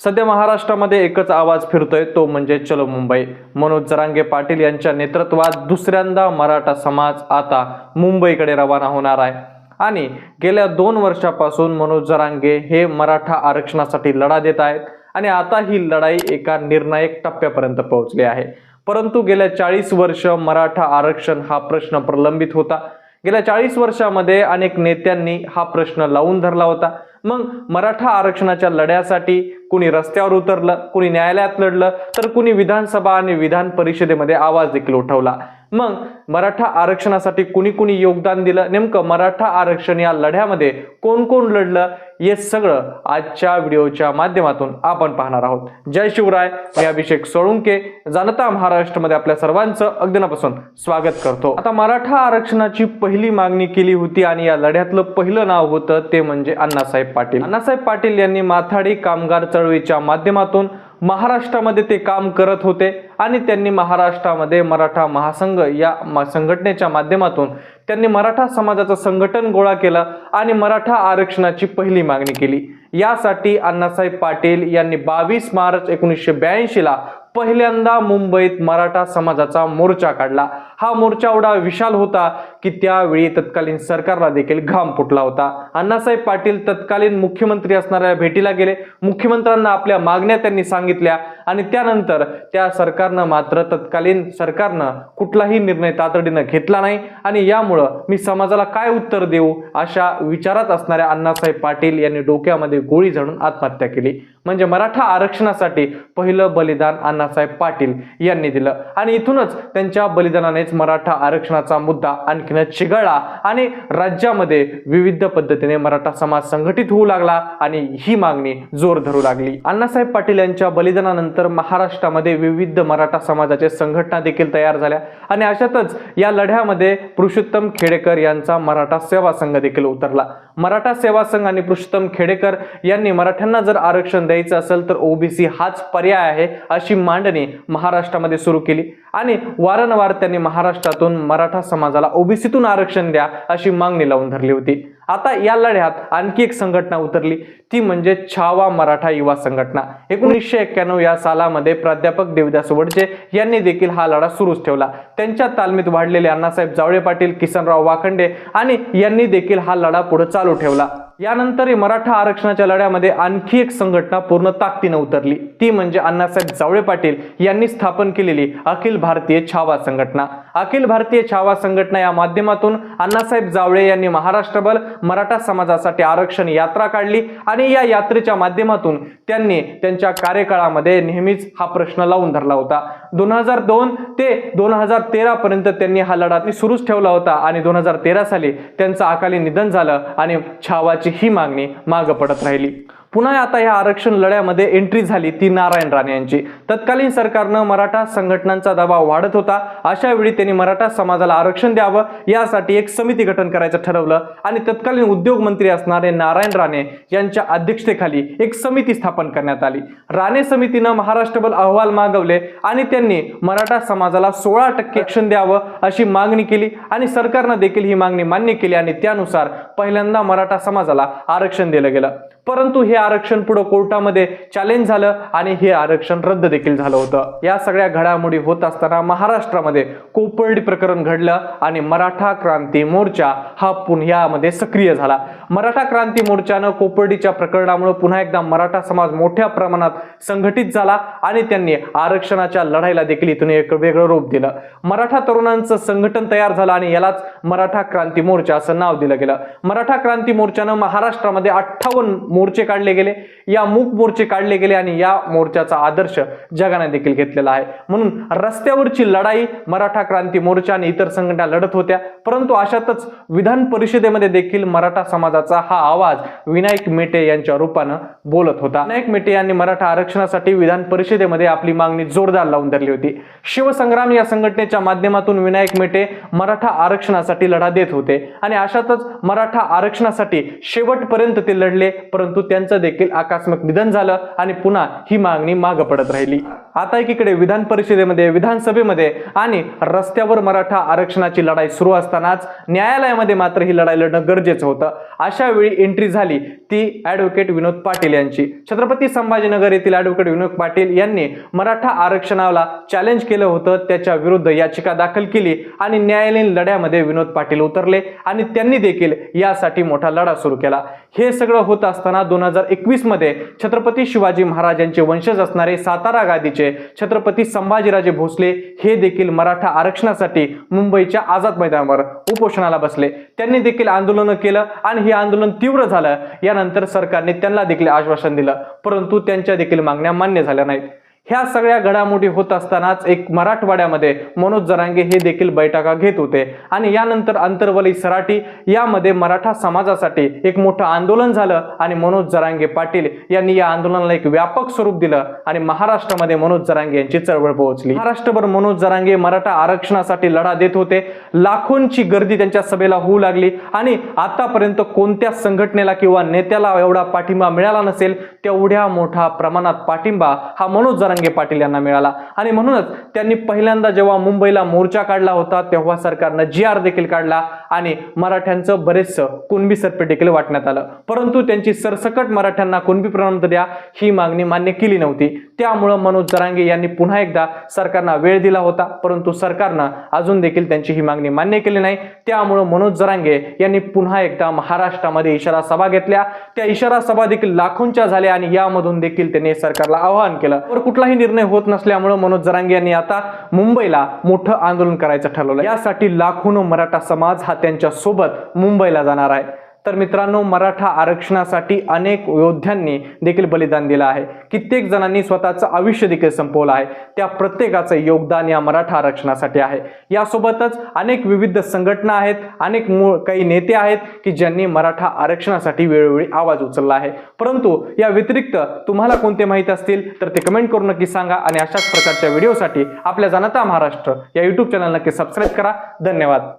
सध्या महाराष्ट्रामध्ये एकच आवाज फिरतोय तो म्हणजे चलो मुंबई. मनोज जरांगे पाटील यांच्या नेतृत्वात दुसऱ्यांदा मराठा समाज आता मुंबईकडे रवाना होणार आहे. आणि गेल्या दोन वर्षापासून मनोज जरांगे हे मराठा आरक्षणासाठी लढा देत आहेत आणि आता ही लढाई एका निर्णायक टप्प्यापर्यंत पोहोचली आहे. परंतु गेल्या चाळीस वर्ष मराठा आरक्षण हा प्रश्न प्रलंबित होता. गेल्या चाळीस वर्षामध्ये अनेक नेत्यांनी हा प्रश्न लावून धरला होता. मग मराठा आरक्षणाच्या लढ्यासाठी कुणी रस्त्यावर उतरलं कुणी न्यायालयात लढलं तर कुणी विधानसभा आणि विधान परिषदेमध्ये आवाज देखील उठवला. मग मराठा आरक्षणासाठी कुणी कुणी योगदान दिलं? नेमकं मराठा आरक्षण या लढ्यामध्ये कोण कोण लढलं? हे सगळं आजच्या व्हिडिओच्या माध्यमातून आपण पाहणार आहोत. जय शिवराय. मी अभिषेक सोळुंके. जनता महाराष्ट्रामध्ये आपल्या सर्वांचं अगदीनापासून स्वागत करतो. आता मराठा आरक्षणाची पहिली मागणी केली होती आणि या लढ्यातलं पहिलं नाव होतं ते म्हणजे अण्णासाहेब पाटील. अण्णासाहेब पाटील यांनी माथाडी कामगार चळवळीच्या माध्यमातून महाराष्ट्रामध्ये ते काम करत होते आणि त्यांनी महाराष्ट्रामध्ये मराठा महासंघ या संघटनेच्या माध्यमातून त्यांनी मराठा समाजाचं संघटन गोळा केलं आणि मराठा आरक्षणाची पहिली मागणी केली. यासाठी अण्णासाहेब पाटील यांनी बावीस मार्च एकोणीसशे ब्याऐंशीला पहिल्यांदा मुंबईत मराठा समाजाचा मोर्चा काढला. हा मोर्चा एवढा विशाल होता की त्यावेळी तत्कालीन सरकारला देखील घाम फुटला होता. अण्णासाहेब पाटील तत्कालीन मुख्यमंत्री असणाऱ्या भेटीला गेले. मुख्यमंत्र्यांना आपल्या मागण्या त्यांनी सांगितल्या. आणि त्यानंतर त्या सरकारनं मात्र तत्कालीन सरकारनं कुठलाही निर्णय तातडीनं घेतला नाही. आणि यामुळं मी समाजाला काय उत्तर देऊ अशा विचारात असणाऱ्या अण्णासाहेब पाटील यांनी डोक्यामध्ये गोळी झाडून आत्महत्या केली. म्हणजे मराठा आरक्षणासाठी पहिलं बलिदान अण्णासाहेब पाटील यांनी दिलं. आणि इथूनच त्यांच्या बलिदानानेच मराठा आरक्षणाचा मुद्दा आणखीनच चिघळला आणि राज्यामध्ये विविध पद्धतीने मराठा समाज संघटित होऊ लागला आणि ही मागणी जोर धरू लागली. अण्णासाहेब पाटील यांच्या बलिदानानंतर महाराष्ट्रामध्ये विविध मराठा समाजाचे संघटना देखील तयार झाल्या. आणि अशातच या लढ्यामध्ये पुरुषोत्तम खेडेकर यांचा मराठा सेवा संघ देखील उतरला. मराठा सेवा संघ आणि पुरुषोत्तम खेडेकर यांनी मराठ्यांना जर आरक्षण द्यायचं असेल तर ओबीसी हाच पर्याय आहे अशी मांडणी महाराष्ट्रामध्ये सुरू केली. आणि वारंवार त्यांनी महाराष्ट्रातून मराठा समाजाला ओबीसीतून आरक्षण द्या अशी मागणी लावून धरली होती. आता या लढ्यात आणखी एक संघटना उतरली. ती म्हणजे छावा मराठा युवा संघटना. एकोणीसशे एक्क्याण्णव या सालामध्ये प्राध्यापक देवदास वडचे यांनी देखील हा लढा सुरूच ठेवला. त्यांच्या तालमीत वाढलेले अण्णासाहेब जावळे पाटील किसनराव वाखंडे आणि यांनी देखील हा लढा पुढे चालू ठेवला. यानंतर मराठा आरक्षणाच्या लढ्यामध्ये आणखी एक संघटना पूर्ण ताकदीनं उतरली. ती म्हणजे अण्णासाहेब जावळे पाटील यांनी स्थापन केलेली अखिल भारतीय छावा संघटना. अखिल भारतीय छावा संघटना या माध्यमातून अण्णासाहेब जावळे यांनी महाराष्ट्रभर मराठा समाजासाठी आरक्षण यात्रा काढली आणि या यात्रेच्या माध्यमातून त्यांनी त्यांच्या कार्यकाळामध्ये नेहमीच हा प्रश्न लावून धरला होता. दोन हजार दोन ते दोन हजार तेरा पर्यंत त्यांनी हा लढा सुरूच ठेवला होता आणि दोन हजार तेरा साली त्यांचं अकाली निधन झालं आणि छावाची ही मागणी मागं पडत राहिली. पुन्हा आता या आरक्षण लढ्यामध्ये एंट्री झाली ती नारायण राणे यांची. तत्कालीन सरकारनं मराठा संघटनांचा दबाव वाढत होता. अशा वेळी त्यांनी मराठा समाजाला आरक्षण द्यावं यासाठी एक समिती गठन करायचं ठरवलं आणि तत्कालीन उद्योग मंत्री असणारे नारायण राणे यांच्या अध्यक्षतेखाली एक समिती स्थापन करण्यात आली. राणे समितीनं महाराष्ट्रभर अहवाल मागवले आणि त्यांनी मराठा समाजाला सोळा टक्के आरक्षण द्यावं अशी मागणी केली आणि सरकारनं देखील ही मागणी मान्य केली आणि त्यानुसार पहिल्यांदा मराठा समाजाला आरक्षण दिलं गेलं. परंतु हे आरक्षण पुढे कोर्टामध्ये चॅलेंज झालं आणि हे आरक्षण रद्द देखील झालं होतं. या सगळ्या घडामोडी होत असताना महाराष्ट्रामध्ये कोपर्डी प्रकरण घडलं आणि मराठा क्रांती मोर्चा हा पुण्यामध्ये सक्रिय झाला. मराठा क्रांती मोर्चानं कोपर्डीच्या प्रकरणामुळे पुन्हा एकदा मराठा समाज मोठ्या प्रमाणात संघटित झाला आणि त्यांनी आरक्षणाच्या लढाईला देखील इथून एक वेगळं रूप दिलं. मराठा तरुणांचं संघटन तयार झालं आणि यालाच मराठा क्रांती मोर्चा असं नाव दिलं गेलं. मराठा क्रांती मोर्चानं महाराष्ट्रामध्ये अठ्ठावन्न मोर्चे काढले गेले या मूक मोर्चे काढले गेले आणि या मोर्चाचा आदर्श जगाने देखील घेतलेला आहे. म्हणून रस्त्यावरची लढाई मराठा क्रांती मोर्चा आणि इतर संघटना लढत होत्या. परंतु अशातच विधान परिषदेमध्ये देखील मराठा समाजाचा हा आवाज विनायक मेटे यांच्या रूपानं बोलत होता. विनायक मेटे यांनी मराठा आरक्षणासाठी विधान परिषदेमध्ये आपली मागणी जोरदार लावून धरली होती. शिवसंग्राम या संघटनेच्या माध्यमातून विनायक मेटे मराठा आरक्षणासाठी लढा देत होते. आणि अशातच मराठा आरक्षणासाठी शेवटपर्यंत ते लढले परंतु त्यांचं यांचं देखील आकस्मिक निधन झालं आणि पुन्हा ही मागणी मागं पडत राहिली. आता एकीकडे विधान परिषदेमध्ये विधानसभेमध्ये आणि रस्त्यावर मराठा आरक्षणाची लढाई सुरू असतानाच न्यायालयामध्ये मात्र ही लढाई लढणं गरजेचं होतं. अशा वेळी एंट्री झाली ती ॲडव्होकेट विनोद पाटील यांची. छत्रपती संभाजीनगर येथील ॲडव्होकेट विनोद पाटील यांनी मराठा आरक्षणाला चॅलेंज केलं होतं त्याच्या विरुद्ध याचिका दाखल केली आणि न्यायालयीन लढ्यामध्ये विनोद पाटील उतरले आणि त्यांनी देखील यासाठी मोठा लढा सुरू केला. हे सगळं होत असताना दोन हजार एकवीसमध्ये छत्रपती शिवाजी महाराजांचे वंशज असणारे सातारा गादीचे छत्रपती संभाजीराजे भोसले हे देखील मराठा आरक्षणासाठी मुंबईच्या आझाद मैदानावर उपोषणाला बसले. त्यांनी देखील आंदोलन केलं आणि हे आंदोलन तीव्र झालं. यानंतर सरकारने त्यांना देखील आश्वासन दिलं. परंतु त्यांच्या देखील मागण्या मान्य झाल्या नाहीत. ह्या सगळ्या घडामोडी होत असतानाच एक मराठवाड्यामध्ये मनोज जरांगे हे देखील बैठका घेत होते. आणि यानंतर अंतरवली सराटी यामध्ये मराठा समाजासाठी एक मोठं आंदोलन झालं आणि मनोज जरांगे पाटील यांनी या आंदोलनाला एक व्यापक स्वरूप दिलं आणि महाराष्ट्रामध्ये मनोज जरांगे यांची चळवळ पोहोचली. महाराष्ट्रभर मनोज जरांगे मराठा आरक्षणासाठी लढा देत होते. लाखोंची गर्दी त्यांच्या सभेला होऊ लागली आणि आतापर्यंत कोणत्या संघटनेला किंवा नेत्याला एवढा पाठिंबा मिळाला नसेल तेवढ्या मोठ्या प्रमाणात पाठिंबा हा मनोज जरांगे पाटील यांना मिळाला. आणि म्हणूनच त्यांनी पहिल्यांदा जेव्हा मुंबईला मोर्चा काढला होता तेव्हा सरकारनं जी आर देखील काढला आणि मराठ्यांचं बरेचसं कुणबी सरपेट देखील वाटण्यात आलं. परंतु त्यांची सरसकट मराठ्यांना कुणबी प्रमाण द्या ही मागणी मान्य केली नव्हती. त्यामुळं मनोज जरांगे यांनी पुन्हा एकदा सरकारना वेळ दिला होता परंतु सरकारनं अजून देखील त्यांची ही मागणी मान्य केली नाही. त्यामुळं मनोज जरांगे यांनी पुन्हा एकदा महाराष्ट्रामध्ये इशारा सभा घेतल्या. त्या इशारा सभा देखील लाखोंच्या झाल्या आणि यामधून देखील त्यांनी सरकारला आवाहन केलं. तर कुठला कुठलाही निर्णय होत नसल्यामुळे मनोज जरांगे यांनी आता मुंबईला मोठं आंदोलन करायचं ठरवलं यासाठी लाखोनं मराठा समाज हा त्यांच्यासोबत मुंबईला जाणार आहे. तर मित्रांनो मराठा आरक्षणासाठी अनेक योद्ध्यांनी देखील बलिदान दिलं आहे. कित्येक जणांनी स्वतःचं आयुष्य देखील संपवलं आहे. त्या प्रत्येकाचं योगदान या मराठा आरक्षणासाठी आहे. यासोबतच अनेक विविध संघटना आहेत अनेक मूळ काही नेते आहेत की ज्यांनी मराठा आरक्षणासाठी वेळोवेळी आवाज उचलला आहे. परंतु या व्यतिरिक्त तुम्हाला कोणते माहीत असतील तर ते कमेंट करून नक्की सांगा आणि अशाच प्रकारच्या व्हिडिओसाठी आपल्या जनता महाराष्ट्र या युट्यूब चॅनल नक्की सबस्क्राईब करा. धन्यवाद.